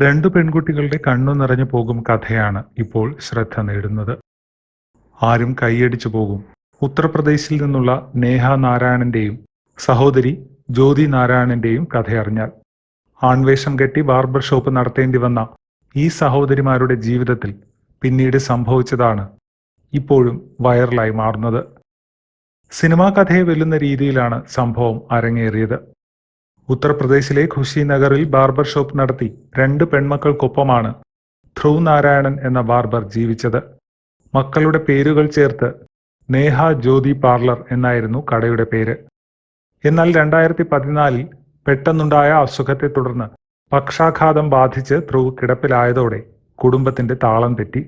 രണ്ടു പെൺകുട്ടികളുടെ കണ്ണു നിറഞ്ഞു പോകും കഥയാണ് ഇപ്പോൾ ശ്രദ്ധ നേടുന്നത്. ആരും കൈയടിച്ചു പോകും. ഉത്തർപ്രദേശിൽ നിന്നുള്ള നേഹ നാരായണന്റെയും സഹോദരി ജ്യോതി നാരായണന്റെയും കഥയറിഞ്ഞാൽ ആൺവേഷം കെട്ടി ബാർബർ ഷോപ്പ് നടത്തേണ്ടി വന്ന ഈ സഹോദരിമാരുടെ ജീവിതത്തിൽ പിന്നീട് സംഭവിച്ചതാണ് ഇപ്പോഴും വൈറലായി മാറുന്നത്. സിനിമാ കഥയെ വെല്ലുന്ന രീതിയിലാണ് സംഭവം അരങ്ങേറിയത്. ഉത്തർപ്രദേശിലെ ഖുഷി നഗറിൽ ബാർബർ ഷോപ്പ് നടത്തി രണ്ട് പെൺമക്കൾക്കൊപ്പമാണ് ധ്രുവ് നാരായണൻ എന്ന ബാർബർ ജീവിച്ചത്. മക്കളുടെ പേരുകൾ ചേർത്ത് നേഹ ജ്യോതി പാർലർ എന്നായിരുന്നു കടയുടെ പേര്. എന്നാൽ രണ്ടായിരത്തി പതിനാലിൽ പെട്ടെന്നുണ്ടായ അസുഖത്തെ തുടർന്ന് പക്ഷാഘാതം ബാധിച്ച് ധ്രുവ് കിടപ്പിലായതോടെ കുടുംബത്തിന്റെ താളം തെറ്റി.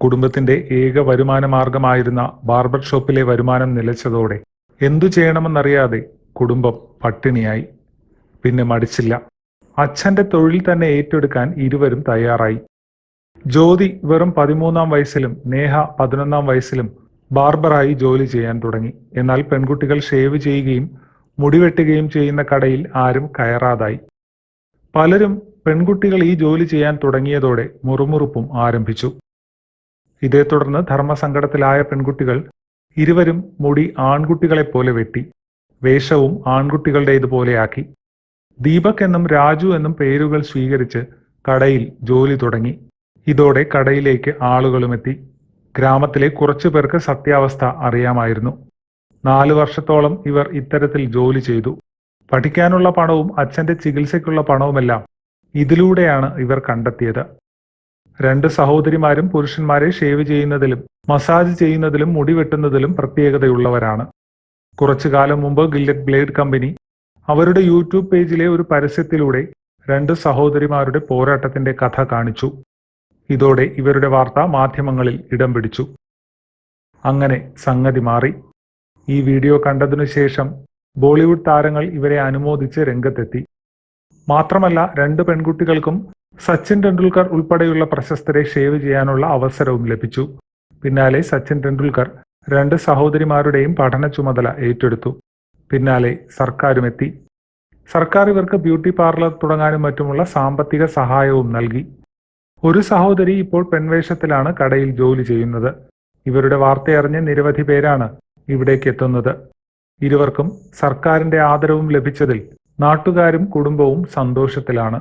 കുടുംബത്തിന്റെ ഏക വരുമാന മാർഗമായിരുന്ന ബാർബർ ഷോപ്പിലെ വരുമാനം നിലച്ചതോടെ എന്തു ചെയ്യണമെന്നറിയാതെ കുടുംബം പട്ടിണിയായി. പിന്നെ മടിച്ചില്ല. അച്ഛന്റെ തൊഴിൽ തന്നെ ഏറ്റെടുക്കാൻ ഇരുവരും തയ്യാറായി. ജ്യോതി വെറും പതിമൂന്നാം വയസ്സിലും നേഹ പതിനൊന്നാം വയസ്സിലും ബാർബറായി ജോലി ചെയ്യാൻ തുടങ്ങി. എന്നാൽ പെൺകുട്ടികൾ ഷേവ് ചെയ്യുകയും മുടിവെട്ടുകയും ചെയ്യുന്ന കടയിൽ ആരും കയറാതായി. പലരും പെൺകുട്ടികൾ ഈ ജോലി ചെയ്യാൻ തുടങ്ങിയതോടെ മുറുമുറുപ്പും ആരംഭിച്ചു. ഇതേ തുടർന്ന് ധർമ്മസങ്കടത്തിലായ പെൺകുട്ടികൾ ഇരുവരും മുടി ആൺകുട്ടികളെ പോലെ വെട്ടി വേഷവും ആൺകുട്ടികളുടേതുപോലെയാക്കി ദീപക് എന്നും രാജു എന്നും പേരുകൾ സ്വീകരിച്ച് കടയിൽ ജോലി തുടങ്ങി. ഇതോടെ കടയിലേക്ക് ആളുകളുമെത്തി ഗ്രാമത്തിലെ കുറച്ചു പേർക്ക് സത്യാവസ്ഥ അറിയാമായിരുന്നു. നാലു വർഷത്തോളം ഇവർ ഇത്തരത്തിൽ ജോലി ചെയ്തു. പഠിക്കാനുള്ള പണവും അച്ഛന്റെ ചികിത്സയ്ക്കുള്ള പണവുമെല്ലാം ഇതിലൂടെയാണ് ഇവർ കണ്ടെത്തിയത്. രണ്ട് സഹോദരിമാരും പുരുഷന്മാരെ ഷേവ് ചെയ്യുന്നതിലും മസാജ് ചെയ്യുന്നതിലും മുടി വെട്ടുന്നതിലും പ്രത്യേകതയുള്ളവരാണ്. കുറച്ചു കാലം മുമ്പ് ഗില്ലറ്റ് ബ്ലേഡ് കമ്പനി അവരുടെ യൂട്യൂബ് പേജിലെ ഒരു പരസ്യത്തിലൂടെ രണ്ട് സഹോദരിമാരുടെ പോരാട്ടത്തിന്റെ കഥ കാണിച്ചു. ഇതോടെ ഇവരുടെ വാർത്ത മാധ്യമങ്ങളിൽ ഇടം പിടിച്ചു. അങ്ങനെ സംഗതി മാറി. ഈ വീഡിയോ കണ്ടതിനു ശേഷം ബോളിവുഡ് താരങ്ങൾ ഇവരെ അനുമോദിച്ച് രംഗത്തെത്തി. മാത്രമല്ല രണ്ട് പെൺകുട്ടികൾക്കും സച്ചിൻ ടെണ്ടുൽക്കർ ഉൾപ്പെടെയുള്ള പ്രശസ്തരെ ഷേവ് ചെയ്യാനുള്ള അവസരവും ലഭിച്ചു. പിന്നാലെ സച്ചിൻ ടെണ്ടുൽക്കർ രണ്ട് സഹോദരിമാരുടെയും പഠന ചുമതല ഏറ്റെടുത്തു. പിന്നാലെ സർക്കാരും എത്തി സർക്കാർ ഇവർക്ക് ബ്യൂട്ടി പാർലർ തുടങ്ങാനും മറ്റുമുള്ള സാമ്പത്തിക സഹായവും നൽകി. ഒരു സഹോദരി ഇപ്പോൾ പെൺവേഷത്തിലാണ് കടയിൽ ജോലി ചെയ്യുന്നത്. ഇവരുടെ വാർത്തയറിഞ്ഞ് നിരവധി പേരാണ് ഇവിടേക്ക് എത്തുന്നത്. ഇരുവർക്കും സർക്കാരിന്റെ ആദരവും ലഭിച്ചതിൽ നാട്ടുകാരും കുടുംബവും സന്തോഷത്തിലാണ്.